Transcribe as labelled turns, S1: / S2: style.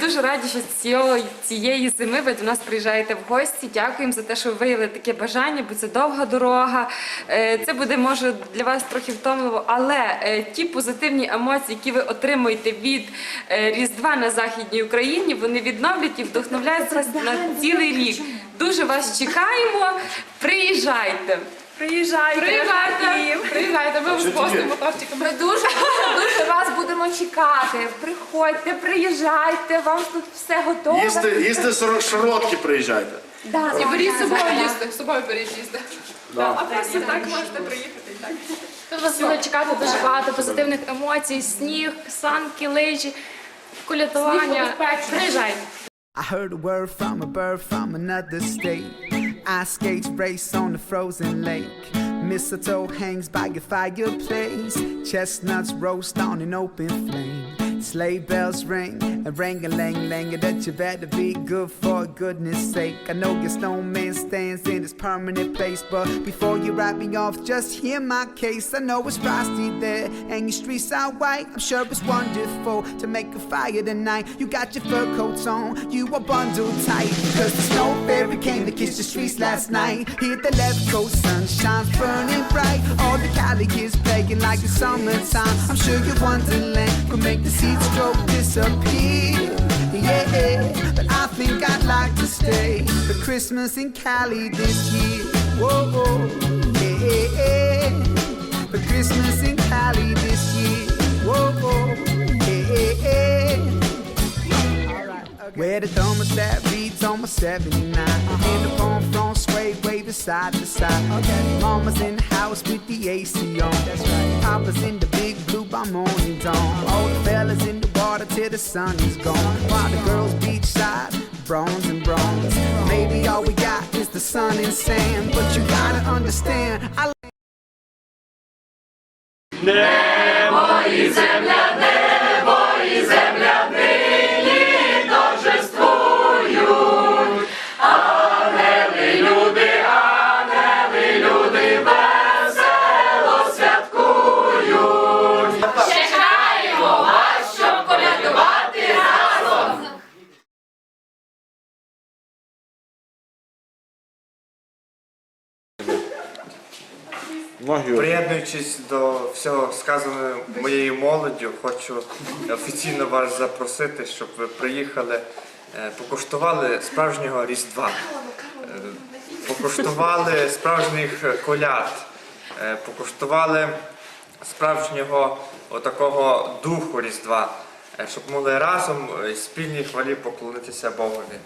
S1: дуже раді, що цієї зими ви до нас приїжджаєте в гості. Дякуємо за те, що ви виявили таке бажання, бо це довга дорога. Е, Це буде може для вас трохи втомливо, але е, ті позитивні емоції, які ви отримуєте від е, Різдва на Західній Україні, вони відновлять і вдохновляють вас на цілий рік. Дуже вас чекаємо. Приїжджайте.
S2: Приїжджайте.
S1: Приїжджайте. Приїжджайте. Ми з гостем моторчиком.
S2: Ми дуже дуже вас будемо чекати. Приходьте, приїжджайте, вам тут все готове.
S3: Їсти, їсти сорок приїжджайте.
S2: Да,
S1: І беріть з собою їсти, з собою беріть їсти.
S3: Да.
S1: А просто так можете приїхати. і Так.
S4: Тут вас буде чекати дуже багато позитивних емоцій, сніг, санки, лижі, кулятування. Приїжджайте.
S5: I heard a word from a bird from another state. Ice skates race on the frozen lake. Mistletoe hangs by your fireplace. Chestnuts roast on an open flame. Sleigh bells ring and ring a lang lang that you better be good for goodness sake. I know your snowman stands in his permanent place, but before you write me off, just hear my case. I know it's frosty there and your streets are white. I'm sure it's wonderful to make a fire tonight. You got your fur coats on, you are bundled tight. Cause the snow fairy came to kiss the streets last night. Here the left coast sun shines burning bright. All the Cali kids playing like it's summertime. I'm sure your wonderland could make the seeds stroke disappear. Yeah, but I think I'd like to stay for Christmas in Cali this year. Whoa, whoa, yeah, for Christmas in Cali this year. Where the thermostat reads on my 79 And the phone phone sway waving side to side. Mama's in the house with the AC on. That's right. Papa's in the big blue bomb on his dome All the fellas in the water till the sun is gone. While the girls beachside, bronze and bronze. Maybe all we got is the sun and sand. But you gotta understand, I
S6: Приєднуючись до всього сказаного моєю молоддю, хочу офіційно вас запросити, щоб ви приїхали, е, покуштували справжнього Різдва, е, покуштували справжніх коляд, е, покуштували справжнього отакого духу Різдва, щоб могли разом спільній хвалі поклонитися Богові.